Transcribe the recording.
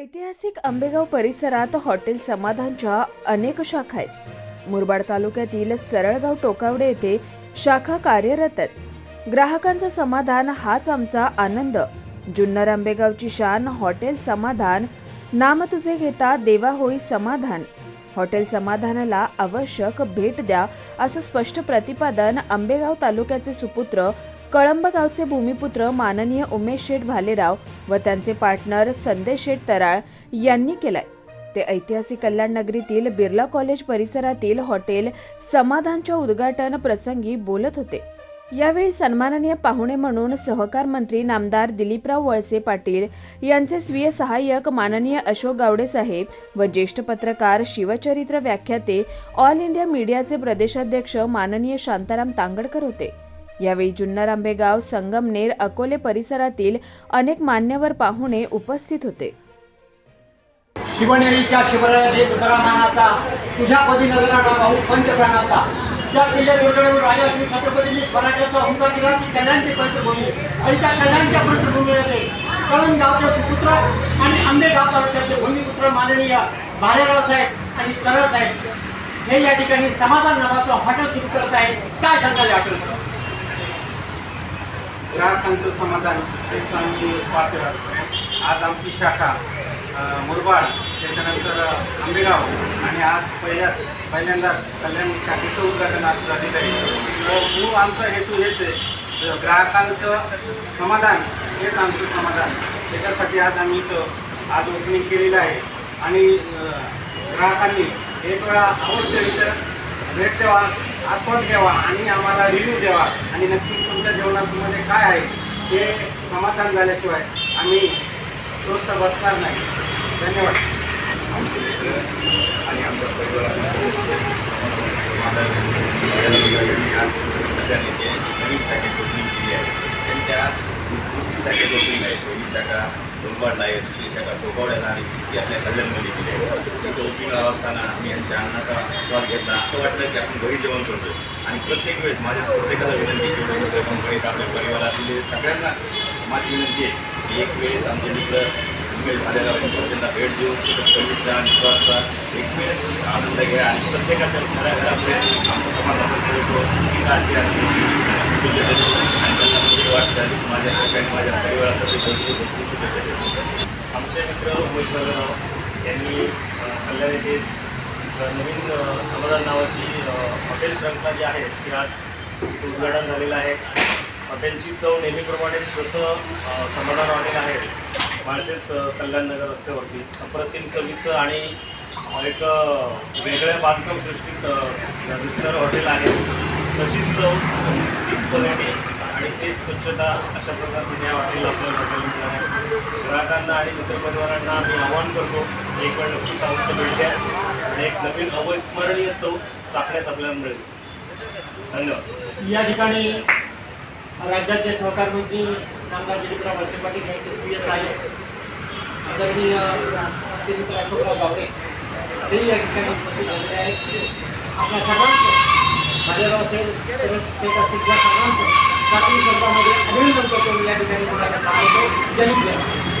ऐतिहासिक आंबेगाव परिसरात हॉटेल समाधानच्या अनेक शाखा आहेत. मुरबाड तालुक्यातील सरळगाव टोकावडे येथे शाखा कार्यरत आहेत. ग्राहकांचं समाधान हाच आमचा आनंद. जुन्नर आंबेगावची शान हॉटेल समाधान नाम तुझे घेता देवा होई समाधान. हॉटेल समाधानाला आवश्यक भेट द्या असं स्पष्ट प्रतिपादन आंबेगाव तालुक्याचे सुपुत्र कळंब गावचे भूमिपुत्र माननीय उमेश शेठ भालेराव व त्यांचे पार्टनर संदेश शेठ तराळ यांनी केलाय. ते ऐतिहासिक कल्याण नगरीतील बिर्ला कॉलेज परिसरातील हॉटेल समाधानच्या उद्घाटन प्रसंगी बोलत होते. यावेळी सन्माननीय पाहुणे म्हणून सहकार मंत्री नामदार दिलीपराव वळसे पाटील यांचे स्वीय सहाय्यक माननीय अशोक गावडे साहेब व ज्येष्ठ पत्रकार शिवचरित्र व्याख्याते ऑल इंडिया मीडियाचे प्रदेशाध्यक्ष माननीय शांताराम तांगडकर होते. यावेळी जुन्नर आंबेगाव संगमनेर अकोले परिसरातील अनेक मान्यवर पाहुणे उपस्थित होते. शिवनेरीच्या शिवरायाचे तुकारामानाचा तुझ्या पदी नजराला भाऊ पंचप्राणाचा त्या किल्ल्या दुर्गडवर राजा श्री छत्रपतींनी स्वराज्याचा हुंकार दिला ती कल्याणची पंचभूमी आणि त्या कल्याणच्या पंचभूमीमध्ये कळण गावचे सुपुत्र आणि आंबे गाव तालुक्याचे भूमिपुत्र माननीय भालेराव साहेब आणि तरळ साहेब हे या ठिकाणी समाधान नावाचं हॉटेल सुरू करत आहे काय सांगायला या ग्राहकांचं समाधान हेच आम्ही पाहतो आज आमची शाखा मुरबाड त्याच्यानंतर आंबेगाव आणि आज पहिल्या पहिल्यांदा कल्याण शाखेचं उद्घाटन आज झालेलं आहे. मूळ आमचा हेतू हेच आहे. तर ग्राहकांचं समाधान हेच आमचं समाधान. त्याच्यासाठी आज आम्ही इथं आज ओपनिंग केलेलं आहे. आणि ग्राहकांनी एक वेळा अवश्य इथं भेट द्यावा. आस्वाद घ्यावा आणि आम्हाला रिव्ह्यू द्यावा. आणि नक्की तुमच्या जेवणामध्ये काय आहे ते समाधान झाल्याशिवाय आम्ही स्वस्त बसणार नाही. धन्यवाद आणि आमच्या परिवाराला माझा समाधान आज सध्या नेते नवीन शाखेत ओपनिंग केली आहे त्यांच्या दुसरी शाखेत ओपनिंग आहे पहिली शाखा मुरबाडला आहे दुसरी शाखा टोकावड्याला आणि तिसरी आपल्या कल्याणमध्ये केली आहे तिथं ओपनिंग असताना आम्ही यांच्या अन्नाचा आस्वाद घेतला असं वाटलं की आपण घरी जेवण करतो आणि प्रत्येक वेळेस माझ्या प्रत्येकाला विनंती केली मित्र कंपनीत आपल्या परिवारातील सगळ्यांना माझी विनंती आहे की एक वेळेस आमचे मित्र वेळ झालेला त्यांना भेट देऊन सर्विसचा एक वेळ आनंद घ्या. आणि प्रत्येकाच्या घराघरापर्यंत आमच्या समाजाचं सेवतो ही काळजी आणि त्यांना पुढे वाट झाली माझ्या सगळ्यांनी माझ्या परिवारासाठी भरपूर भरपूर शुभेच्छा देतो. आमचे मित्र उमेश यांनी कल्याण येथे नवीन समाधान नावाची हॉटेल श्रंखला जी आहे ती आज तिचं उद्घाटन झालेलं आहे. हॉटेलची चव नेहमीप्रमाणे जसं समाधान हॉटेल आहे. माळशेच कल्याणनगर रस्त्यावरती. अप्रतिम चवीचं आणि एक वेगळ्या बांधकाम सृष्टीत अ, दिसणारं हॉटेल आहे. तशीच चव तीच क्वालिटी आणि तेच स्वच्छता अशा प्रकारचं या हॉटेल आपल्याला हॉटेल मिळणार आहे. ग्राहकांना आणि मित्रपरिवारांना आम्ही आवाहन करतो एक वेळ नक्कीच अवश्य भेट द्या आणि एक नवीन अविस्मरणीय चव चाकण्यास आपल्याला मिळेल. धन्यवाद. या ठिकाणी राज्याचे सहकार मंत्री नामदार दिलीपराव वळसे पाटील यांचे स्वीय सहाय्यक आदरणीय दिलीप अशोकराव गावडे हे या ठिकाणी उपस्थित झालेले आहेत. आपल्या सर्वांचं माझ्याराव असेल तर असतील या सर्वांचं प्राथमिक शब्दामध्ये अभिनंदन करतो मी या ठिकाणी जय हिंद.